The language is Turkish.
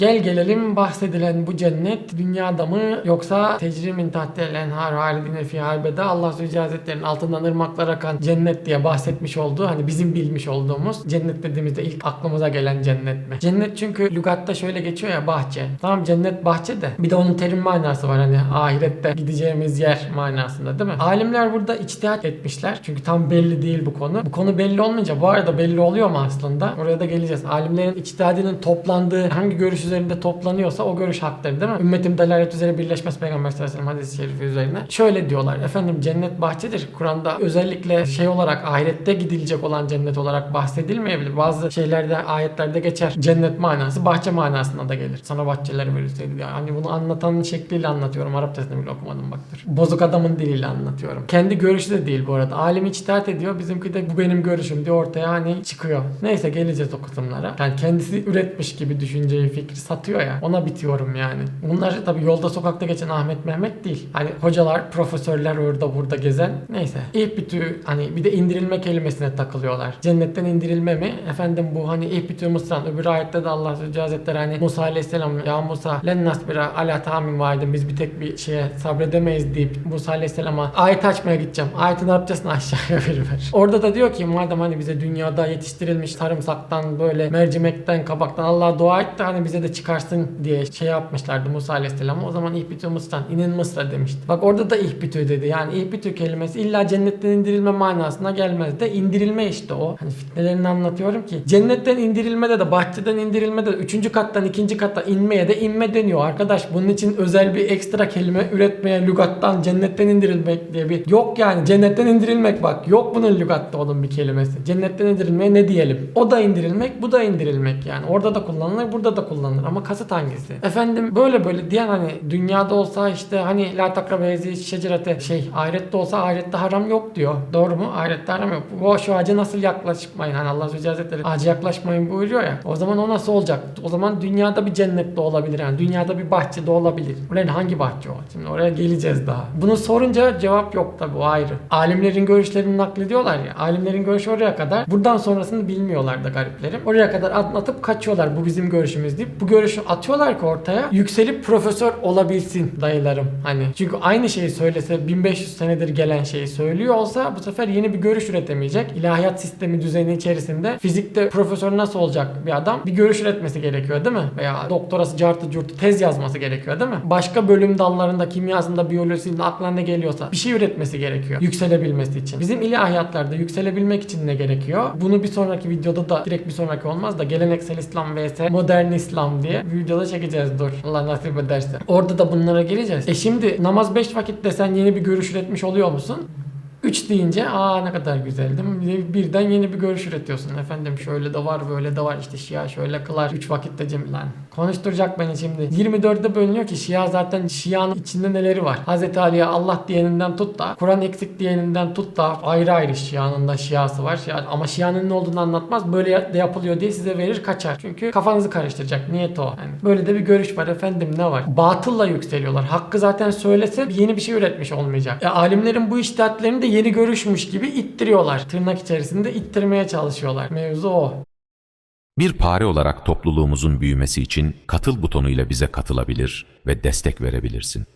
gel gelelim bahsedilen bu cennet dünyada mı yoksa tecrimin tahtel enhar halidine fi halbede Allah Zülce Hazretleri'nin altından ırmaklar akan cennet diye bahsetmiş olduğu hani bizim bilmiş olduğumuz cennet dediğimizde ilk aklımıza gelen cennet mi? Cennet çünkü lügatta şöyle geçiyor ya bahçe. Tamam cennet bahçe de bir de onun terim manası var hani ahirette gideceğimiz yer manasında değil mi? Alimler burada içtihat etmişler. Çünkü tam belli değil bu konu. Bu konu belli olmayınca bu arada belli oluyor mu aslında? Oraya da geleceğiz. Alimlerin içtihadinin toplandığı hangi görüş üzerinde toplanıyorsa o görüş haktır değil mi? Ümmetim delalet üzere birleşmez Peygamber sallallahu aleyhi ve sellem hadis-i şerifi üzerine. Şöyle diyorlar. Efendim cennet bahçedir. Kur'an'da özellikle şey olarak ahirette gidilecek olan cennet olarak bahsedilmeyebilir. Bazı şeylerde ayetlerde geçer. Cennet manası bahçe manasına da gelir. Sana bahçeler verilseydi. diye. Hani bunu anlatanın şekliyle anlatıyorum. Arapçasını bile okumadım baktır. Bozuk adamın diliyle anlatıyorum. Kendi görüşü de değil bu arada. Alim içtihat ediyor. Bizimki de bu benim görüşüm diye ortaya hani çıkıyor. Neyse geleceğiz o kısımlara. Yani kendisi üretmiş gibi düşünceyi, fikri satıyor ya. Ona bitiyorum yani. Bunlar tabii yolda sokakta geçen Ahmet Mehmet değil. Hani hocalar, profesörler orada burada gezen. Neyse. İhbitü hani bir de indirilme kelimesine takılıyorlar. Cennetten indirilme mi? Efendim bu hani ihbitü mısran. Öbür ayette de Allah Azze Hazretleri hani Musa Aleyhisselam ya Musa len nasbira ala tamin vaidin biz bir tek bir şeye sabredemeyiz deyip Musa Aleyhisselam'a ayet açmaya gideceğim. Ayeti ne yapacaksın aşağıya veriver. Orada da diyor ki madem hani bize dünyada yetiştirilmiş sarımsaktan böyle mercimekten kabaktan Allah dua et de hani bize de çıkarsın diye şey yapmışlardı Musa Aleyhisselam'a. O zaman ihbitü mısran inin Mısır'a demişti. Bak orada da ihbitü dedi. Yani ihbitü kelimesi illa cennetten indirilme manasına gelmez de indirilme işte o. Hani fitnelerini anlatıyorum ki. Cennetten indirilmede de bahçeden indirilmede de üçüncü kattan ikinci kata inmeye de inme deniyor. Arkadaş bunun için özel bir ekstra kelime üretmeye lügattan cennetten indirilmek diye bir yok yani cennetten indirilmek bak yok bunun lügatta onun bir kelimesi. Cennetten indirilmeye ne diyelim? O da indirilmek bu da indirilmek yani. Orada da kullanılır burada da kullanılır ama kasıt hangisi? Efendim böyle böyle diyen hani dünyada olsa işte hani la takrabe hezi şecerete şey ahirette olsa ahirette haram yok diyor. Doğru mu? Ahirette haram yok. O şu ağaca nasıl yaklaşmayın? Hani Allah Azze Hazretleri ağaca yaklaşmayın buyuruyor ya. O zaman o nasıl olacak? O zaman dünyada bir cennette olabilir yani. Dünyada bir bahçede olabilir. Ulan hangi bahçe o? Şimdi oraya geleceğiz daha. Bunu sorunca cevap yok tabi o ayrı. Alimlerin görüşlerini naklediyorlar ya. Alimlerin görüşü oraya kadar. Buradan sonrasını bilmiyorlar da gariplerim. Oraya kadar at- atıp kaçıyorlar. Bu bizim görüşümüz deyip. Bu görüşü atıyorlar ki ortaya. Yükselip profesör olabilsin dayılarım. Hani çünkü aynı şeyi söylese 1500 senedir gelen şeyi söylüyor olsa bu sefer yeni bir görüş üretemeyecek. İlahiyat sistemi düzeni içerisinde fizikte profesör nasıl olacak bir adam? Bir görüş üretmesi gerekiyor değil mi? Veya doktorası cartı curtu tez yazması gerekiyor değil mi? Başka bölüm dallarında kimyasında biyolojisinde aklına ne geliyorsa bir şey üretmesi gerekiyor. Yükselebilmesi için. Bizim ilahiyatlarda yükselebilmek için ne gerekiyor? Bunu bir sonraki videoda da direkt bir sonraki olmaz da geleneksel İslam vs modern İslam diye bir videoda çekeceğiz dur. Allah nasip ederse. Orada da bunlara geleceğiz. E şimdi namaz 5 vakit desen yeni bir görüş üretmiş oluyor musun? 3 deyince aa ne kadar güzel değil mi? Bir- Birden yeni bir görüş üretiyorsun. Efendim şöyle de var böyle de var işte Şia şöyle kılar. 3 vakitte cem lan. Konuşturacak beni şimdi. 24'de bölünüyor ki Şia zaten Şia'nın içinde neleri var? Hazreti Ali'ye Allah diyeninden tut da Kur'an eksik diyeninden tut da ayrı ayrı Şia'nın da Şiası var. Şia, ama Şia'nın ne olduğunu anlatmaz. Böyle de yapılıyor diye size verir kaçar. Çünkü kafanızı karıştıracak. Niyet o. Yani böyle de bir görüş var efendim ne var? Batılla yükseliyorlar. Hakkı zaten söylese yeni bir şey üretmiş olmayacak. E, alimlerin bu iştihatlerini de yeni görüşmüş gibi ittiriyorlar. Tırnak içerisinde ittirmeye çalışıyorlar. Mevzu o. Bir pare olarak topluluğumuzun büyümesi için katıl butonuyla bize katılabilir ve destek verebilirsin.